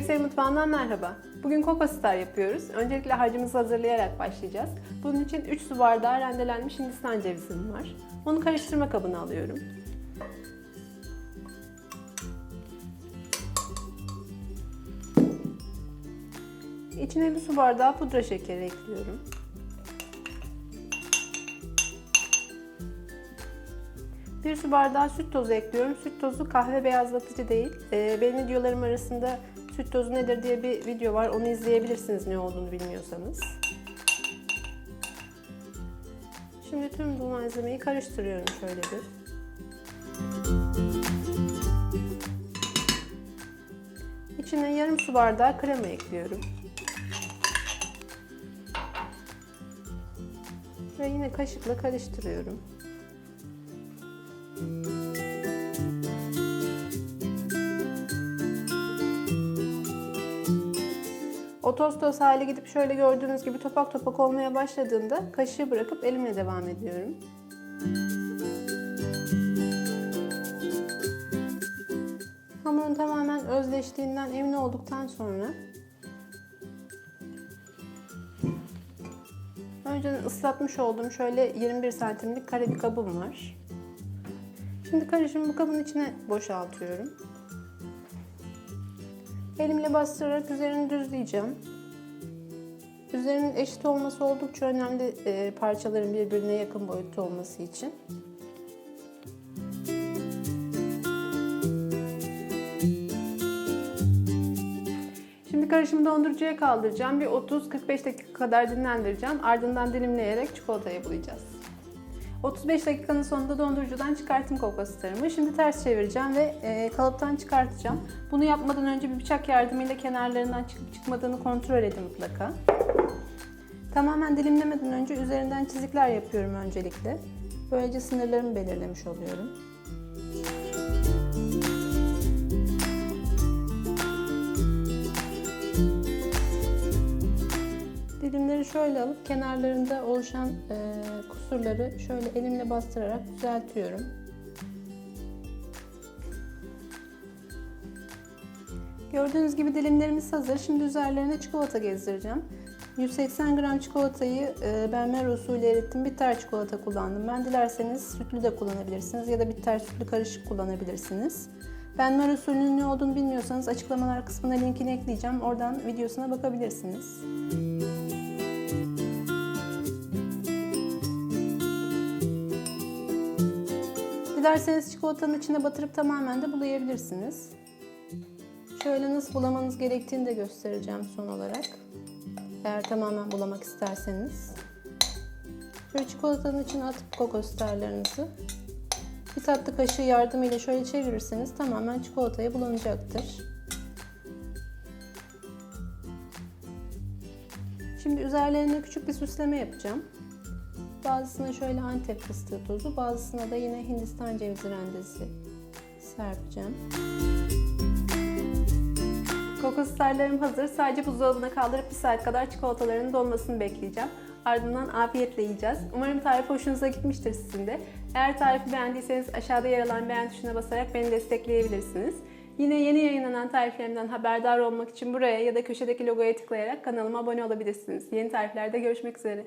Kevser Mutfağı'ndan merhaba. Bugün Coco Star yapıyoruz. Öncelikle harcımızı hazırlayarak başlayacağız. Bunun için 3 su bardağı rendelenmiş Hindistan cevizim var. Onu karıştırma kabına alıyorum. İçine bir su bardağı pudra şekeri ekliyorum. Bir su bardağı süt tozu ekliyorum. Süt tozu kahve beyazlatıcı değil. Ee, benim videolarım arasında süt tozu nedir diye bir video var. Onu izleyebilirsiniz ne olduğunu bilmiyorsanız. Şimdi tüm bu malzemeyi karıştırıyorum şöyle bir. İçine yarım su bardağı krema ekliyorum. Ve yine kaşıkla karıştırıyorum. O toz hale gidip şöyle gördüğünüz gibi topak topak olmaya başladığında kaşığı bırakıp elimle devam ediyorum. Hamurun tamamen özleştiğinden emin olduktan sonra önceden ıslatmış olduğum şöyle 21 santimlik kare bir kabım var. Şimdi karışımı bu kabın içine boşaltıyorum. Elimle bastırarak üzerini düzleyeceğim. Üzerinin eşit olması oldukça önemli e, parçaların birbirine yakın boyutta olması için. Şimdi karışımı dondurucuya kaldıracağım. Bir 30-45 dakika kadar dinlendireceğim. Ardından dilimleyerek çikolataya bulayacağız. 35 dakikanın sonunda dondurucudan çıkarttım kokoslarımı. Şimdi ters çevireceğim ve e, kalıptan çıkartacağım. Bunu yapmadan önce bir bıçak yardımıyla kenarlarından çıkıp çıkmadığını kontrol edin mutlaka. Tamamen dilimlemeden önce üzerinden çizikler yapıyorum öncelikle. Böylece sınırlarımı belirlemiş oluyorum. Şöyle alıp kenarlarında oluşan e, kusurları şöyle elimle bastırarak düzeltiyorum. Gördüğünüz gibi dilimlerimiz hazır. Şimdi üzerlerine çikolata gezdireceğim. 180 gram çikolatayı e, ben mer usulü erittim. Bitter çikolata kullandım. Ben dilerseniz sütlü de kullanabilirsiniz ya da bitter sütlü karışık kullanabilirsiniz. Ben mer usulünün ne olduğunu bilmiyorsanız açıklamalar kısmına linkini ekleyeceğim. Oradan videosuna bakabilirsiniz. Dilerseniz çikolatanın içine batırıp tamamen de bulayabilirsiniz. Şöyle nasıl bulamanız gerektiğini de göstereceğim son olarak. Eğer tamamen bulamak isterseniz. Şöyle çikolatanın içine atıp kokos starlarınızı bir tatlı kaşığı yardımıyla şöyle çevirirseniz tamamen çikolataya bulanacaktır. Şimdi üzerlerine küçük bir süsleme yapacağım. Bazısına şöyle antep fıstığı tozu, bazısına da yine hindistan cevizi rendesi serpeceğim. Kokoslarlarım hazır. Sadece buzdolabına kaldırıp bir saat kadar çikolatalarının donmasını bekleyeceğim. Ardından afiyetle yiyeceğiz. Umarım tarif hoşunuza gitmiştir sizin de. Eğer tarifi beğendiyseniz aşağıda yer alan beğen tuşuna basarak beni destekleyebilirsiniz. Yine yeni yayınlanan tariflerimden haberdar olmak için buraya ya da köşedeki logoya tıklayarak kanalıma abone olabilirsiniz. Yeni tariflerde görüşmek üzere.